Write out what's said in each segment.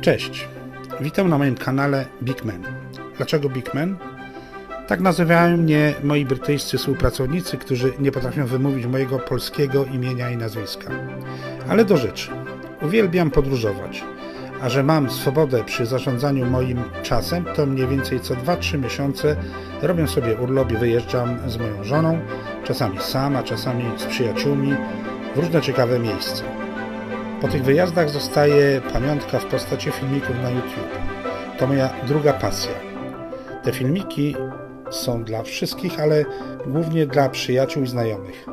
Cześć, witam na moim kanale Big Man. Dlaczego Big Man? Tak nazywają mnie moi brytyjscy współpracownicy, którzy nie potrafią wymówić mojego polskiego imienia i nazwiska. Ale do rzeczy. Uwielbiam podróżować, a że mam swobodę przy zarządzaniu moim czasem, to mniej więcej co 2-3 miesiące robię sobie urlop i wyjeżdżam z moją żoną, czasami sam, a czasami z przyjaciółmi w różne ciekawe miejsca. Po tych wyjazdach zostaje pamiątka w postaci filmików na YouTube. To moja druga pasja. Te filmiki są dla wszystkich, ale głównie dla przyjaciół i znajomych.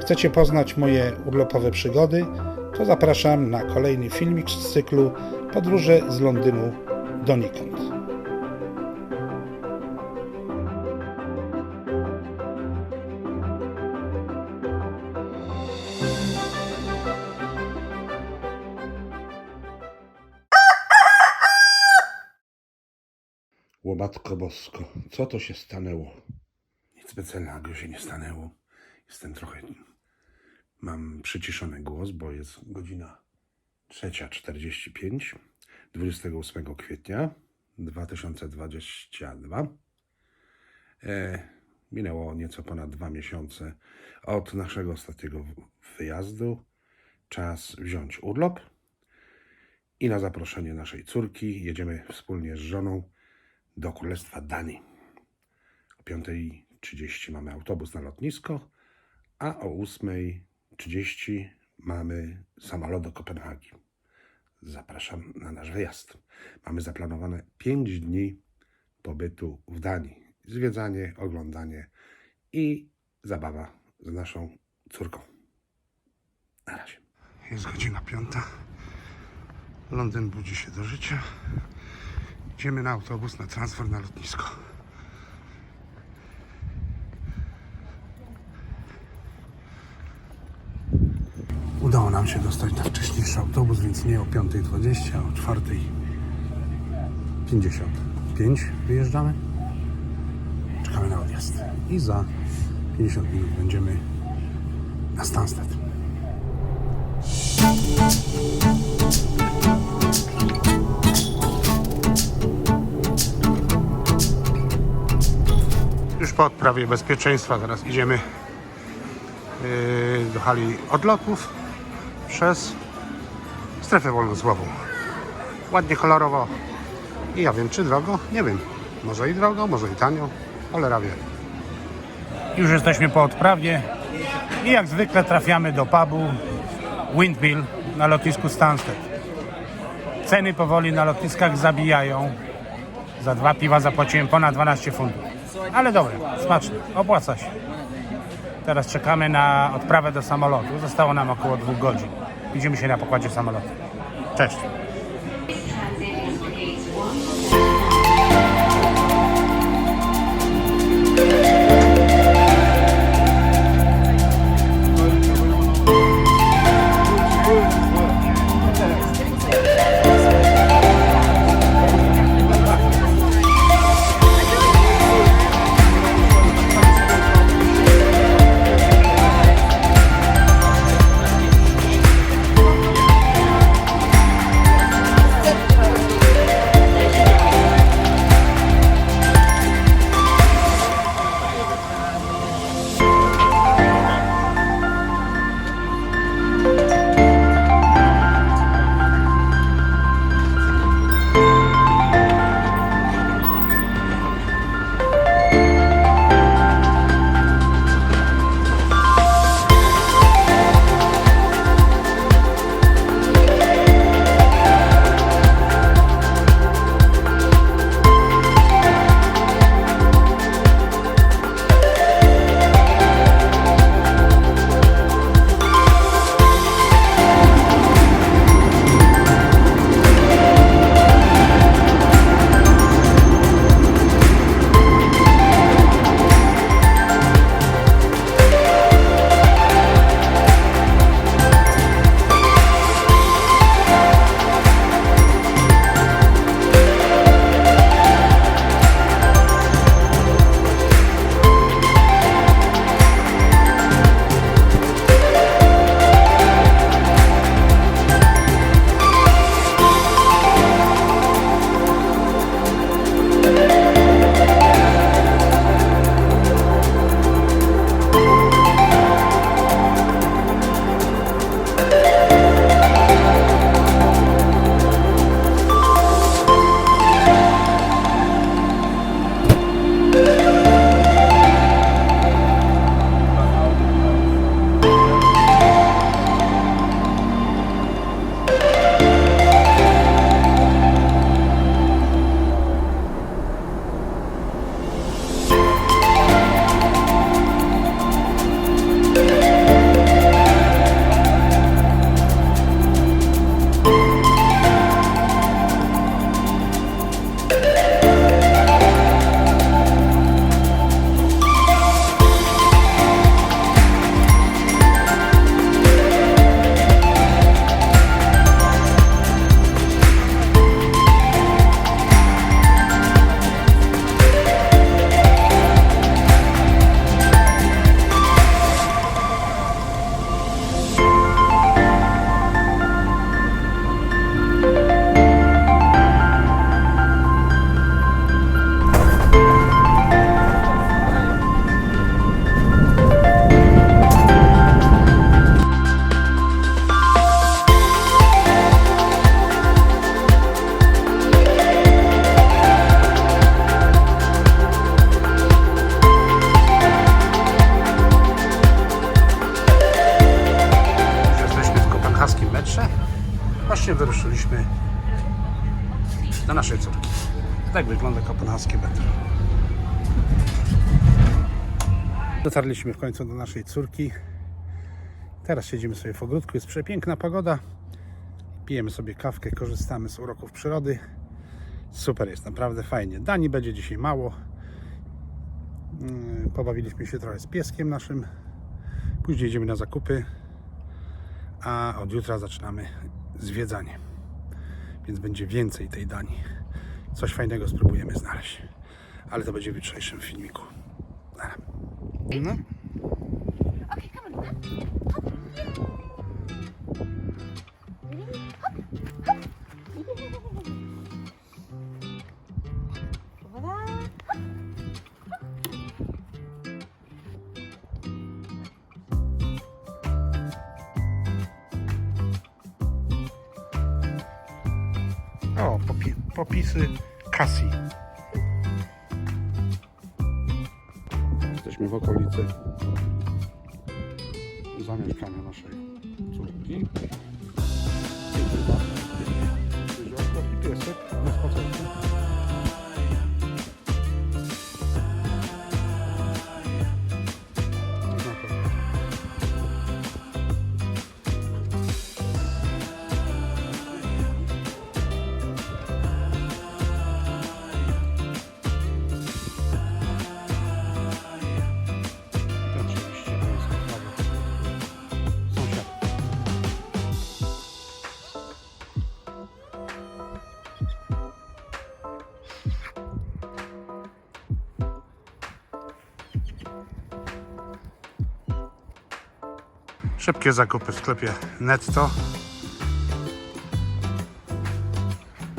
Chcecie poznać moje urlopowe przygody? To zapraszam na kolejny filmik z cyklu Podróże z Londynu donikąd. Łomatko bosko, co to się stanęło? Nic specjalnego się nie stanęło. Jestem trochę... Mam przyciszony głos, bo jest godzina 3.45 28 kwietnia 2022. E, minęło nieco ponad dwa miesiące od naszego ostatniego wyjazdu. Czas wziąć urlop i na zaproszenie naszej córki jedziemy wspólnie z żoną do Królestwa Danii. O 5.30 mamy autobus na lotnisko, a o 8.30 mamy samolot do Kopenhagi. Zapraszam na nasz wyjazd. Mamy zaplanowane 5 dni pobytu w Danii. Zwiedzanie, oglądanie i zabawa z naszą córką. Na razie. Jest godzina piąta. Londyn budzi się do życia. Idziemy na autobus na transfer na lotnisko. Udało nam się dostać na wcześniejszy autobus, więc nie o 5.20, a o 4.55 wyjeżdżamy. Czekamy na odjazd. I za 50 minut będziemy na Stansted. Już po odprawie bezpieczeństwa teraz idziemy yy, do hali odlotów przez strefę wolnocłową. Ładnie kolorowo. I ja wiem, czy drogo? Nie wiem. Może i drogo, może i tanio. Cholera wie. Już jesteśmy po odprawie i jak zwykle trafiamy do pubu Windmill na lotnisku Stansted. Ceny powoli na lotniskach zabijają. Za dwa piwa zapłaciłem ponad 12 funtów. Ale dobre, smaczne, opłaca się. Teraz czekamy na odprawę do samolotu. Zostało nam około dwóch godzin. Widzimy się na pokładzie samolotu. Cześć. Naszej córki. Tak wygląda kopenhaskie metro. Dotarliśmy w końcu do naszej córki. Teraz siedzimy sobie w ogródku, jest przepiękna pogoda. Pijemy sobie kawkę, korzystamy z uroków przyrody. Super jest, naprawdę fajnie. Dani będzie dzisiaj mało. Mm, Pobawiliśmy się trochę z pieskiem naszym. Później idziemy na zakupy. A od jutra zaczynamy zwiedzanie. Więc będzie więcej tej Danii. Coś fajnego spróbujemy znaleźć. Ale to będzie w jutrzejszym filmiku. No. Okay, come on. Popisy Cassie. Jesteśmy w okolicy zamieszkania naszej córki. Piesek na. Szybkie zakupy w sklepie Netto.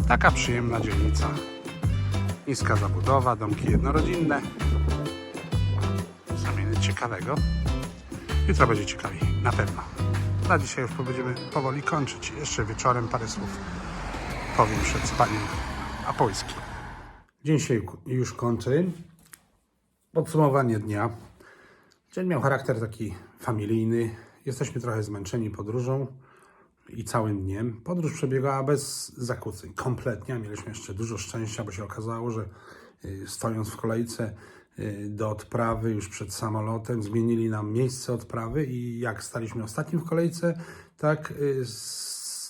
Taka przyjemna dzielnica. Niska zabudowa, domki jednorodzinne. Zamieny ciekawego. Jutro będzie ciekawiej, na pewno. Na dzisiaj już będziemy powoli kończyć. Jeszcze wieczorem parę słów powiem przed spaniem Apolski. Dzień się już kończy. Podsumowanie dnia. Dzień miał charakter taki familijny. Jesteśmy trochę zmęczeni podróżą i całym dniem. Podróż przebiegała bez zakłóceń, kompletnie. Mieliśmy jeszcze dużo szczęścia, bo się okazało, że y, stojąc w kolejce y, do odprawy już przed samolotem, zmienili nam miejsce odprawy i jak staliśmy ostatnim w kolejce, tak y,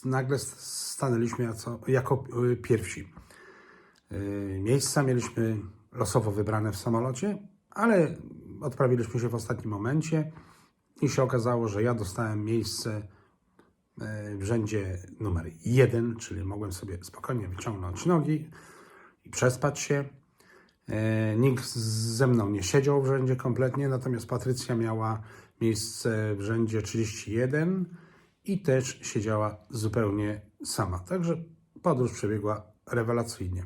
nagle stanęliśmy jako, pierwsi. Miejsca mieliśmy losowo wybrane w samolocie, ale odprawiliśmy się w ostatnim momencie i się okazało, że ja dostałem miejsce e, w rzędzie numer jeden, czyli mogłem sobie spokojnie wyciągnąć nogi i przespać się. E, Nikt ze mną nie siedział w rzędzie kompletnie, natomiast Patrycja miała miejsce w rzędzie 31 i też siedziała zupełnie sama. Także podróż przebiegła rewelacyjnie.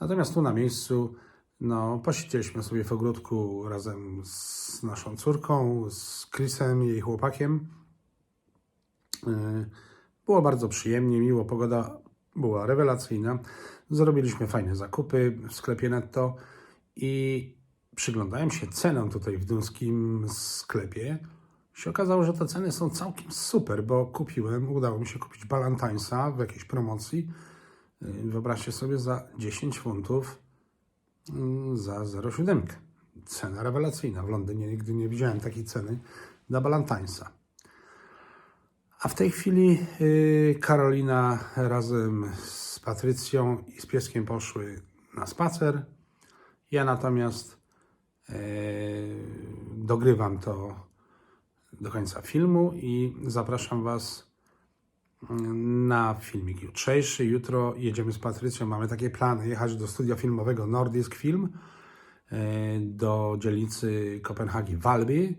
Natomiast tu na miejscu no, posiedzieliśmy sobie w ogródku razem z naszą córką, z Chrisem jej chłopakiem. Yy, Było bardzo przyjemnie, miło, pogoda była rewelacyjna. Zrobiliśmy fajne zakupy w sklepie Netto i przyglądałem się cenom tutaj w duńskim sklepie. Się okazało, że te ceny są całkiem super, bo kupiłem, udało mi się kupić Balantańsa w jakiejś promocji. Yy, Wyobraźcie sobie za 10 funtów za 0,7. Cena rewelacyjna. W Londynie nigdy nie widziałem takiej ceny dla Balantańsa. A w tej chwili y, Karolina razem z Patrycją i z pieskiem poszły na spacer. Ja natomiast e, dogrywam to do końca filmu i zapraszam Was mm, na filmik jutrzejszy. Jutro jedziemy z Patrycją. Mamy takie plany jechać do studia filmowego Nordisk Film e, do dzielnicy Kopenhagi Valby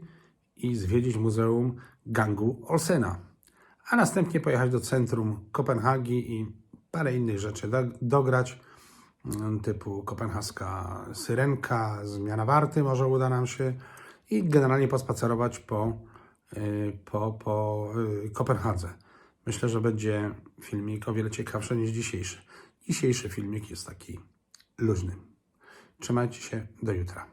i zwiedzić Muzeum Gangu Olsena. A następnie pojechać do centrum Kopenhagi i parę innych rzeczy do, dograć, mm, typu kopenhaska syrenka, zmiana warty może uda nam się i generalnie pospacerować po, y, po, po y, Kopenhadze. Myślę, że będzie filmik o wiele ciekawszy niż dzisiejszy. Dzisiejszy filmik jest taki luźny. Trzymajcie się, do jutra.